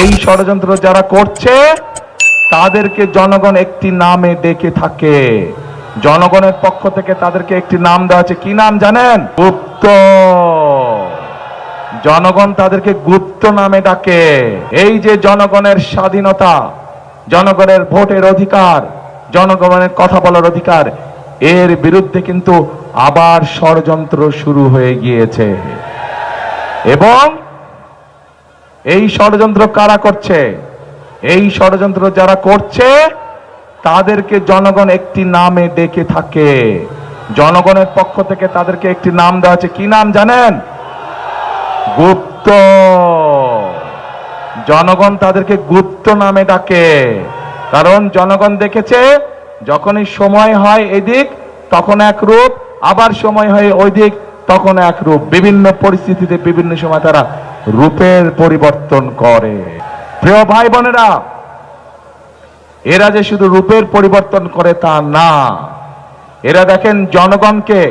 এই ষড়যন্ত্র যারা করছে, তাদেরকে জনগণ একটি নামে ডেকে থাকে। জনগণের পক্ষ থেকে তাদেরকে একটি নাম দেওয়া আছে। কি নাম জানেন? গুপ্ত। জনগণ তাদেরকে গুপ্ত নামে ডাকে। এই যে জনগণের স্বাধীনতা, জনগণের ভোটের অধিকার, জনগণের কথা বলার অধিকার, এর বিরুদ্ধে কিন্তু আবার ষড়যন্ত্র শুরু হয়ে গিয়েছে। এবং এই ষড়যন্ত্র কারা করছে? এই ষড়যন্ত্র যারা করছে, তাদেরকে জনগণ একটি নামে ডেকে থাকে। জনগণের পক্ষ থেকে তাদেরকে একটি নাম দেওয়া আছে। কি নাম জানেন? গুপ্ত। জনগণ তাদেরকে গুপ্ত নামে ডাকে। কারণ জনগণ দেখেছে, যখনই সময় হয় এদিক, তখন এক রূপ, আবার সময় হয় ওই দিক তখন এক রূপ। বিভিন্ন পরিস্থিতিতে বিভিন্ন সময় তারা রূপের পরিবর্তন করে। প্রিয় ভাই বোনেরা এরা যে শুধু রূপের পরিবর্তন করে তা না, এরা দেখেন জনগণকে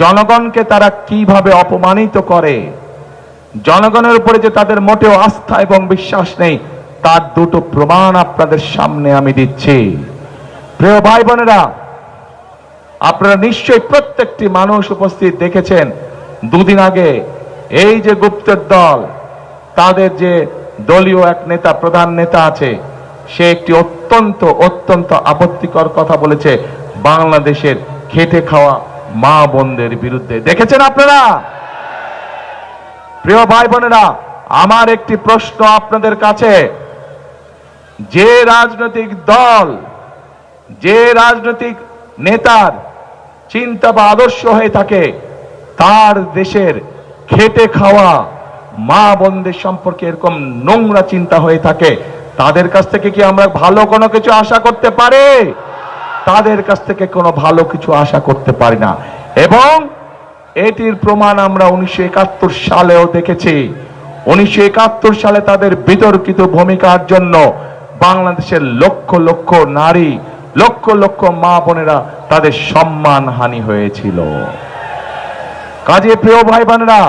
জনগণকে তারা কীভাবে অপমানিত করে, জনগণের উপরে যে তাদের মোটেও আস্থা এবং বিশ্বাস নেই, তার দুটো প্রমাণ আপনাদের সামনে আমি দিচ্ছি। প্রিয় ভাই বোনেরা আপনারা নিশ্চয়ই প্রত্যেকটি মানুষ উপস্থিত দেখেছেন, দুদিন আগে এই যে গুপ্তের দল, তাদের যে দলীয় এক নেতা, প্রধান নেতা আছে, সে একটি অত্যন্ত অত্যন্ত আপত্তিকর কথা বলেছে বাংলাদেশের খেটে খাওয়া মা বোনদের বিরুদ্ধে। দেখেছেন আপনারা? প্রিয় ভাই বোনেরা, আমার একটি প্রশ্ন আপনাদের কাছে। যে রাজনৈতিক দল, যে রাজনৈতিক নেতার চিন্তা বা আদর্শ হয়ে থাকে, তার দেশের খেটে খাওয়া, মা বোনদের সম্পর্কে এরকম নোংরা চিন্তা হয়ে থাকে, তাদের কাছ থেকে কি আমরা ভালো কোনো কিছু আশা করতে পারি? তাদের কাছ থেকে কোনো ভালো কিছু আশা করতে পারি না। এবং এটির প্রমাণ আমরা উনিশশো একাত্তর সালেও দেখেছি। উনিশশো একাত্তর সালে তাদের বিতর্কিত ভূমিকার জন্য বাংলাদেশের লক্ষ লক্ষ নারী, লক্ষ লক্ষ মা বোনেরা তাদের সম্মান হানি হয়েছিল। কাজে প্রিয় ভাই বোনেরা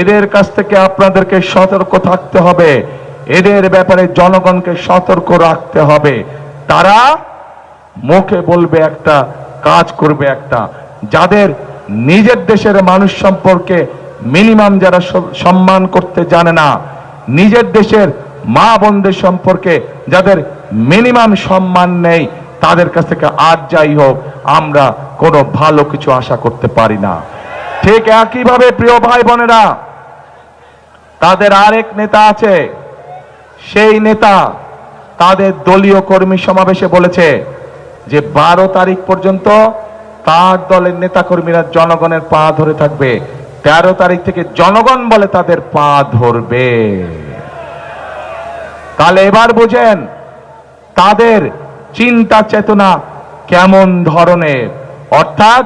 এদের কাছ থেকে আপনাদেরকে সতর্ক থাকতে হবে। এদের ব্যাপারে জনগণকে সতর্ক রাখতে হবে। তারা মুখে বলবে একটা, কাজ করবে একটা। যাদের নিজের দেশের মানুষ সম্পর্কে মিনিমাম যারা সম্মান করতে জানে না, নিজের দেশের মা বোনদের সম্পর্কে যাদের মিনিমাম সম্মান নেই, তাদের কাছ থেকে আর যাই হোক, আমরা কোনো ভালো কিছু আশা করতে পারি না। ঠিক একইভাবে প্রিয় ভাই বোনেরা, তাদের আরেক নেতা আছে, সেই নেতা তাদের দলীয় কর্মী সমাবেশে বলেছে যে বারো তারিখ পর্যন্ত তার দলের নেতা কর্মীরা জনগণের পা ধরে থাকবে। তেরো তারিখ থেকে জনগণ বলে তাদের পা ধরবে। তাহলে এবার বুঝেন, তাদের চিন্তা চেতনা কেমন ধরনের? অর্থাৎ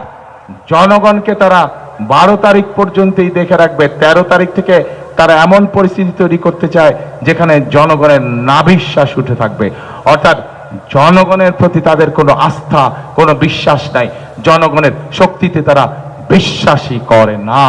জনগণকে তারা বারো তারিখ পর্যন্তই দেখে রাখবে। তেরো তারিখ থেকে তারা এমন পরিস্থিতি তৈরি করতে চায়, যেখানে জনগণের নাবিশ্বাস উঠে থাকবে। অর্থাৎ জনগণের প্রতি তাদের কোনো আস্থা, কোনো বিশ্বাস নাই। জনগণের শক্তিতে তারা বিশ্বাসই করে না।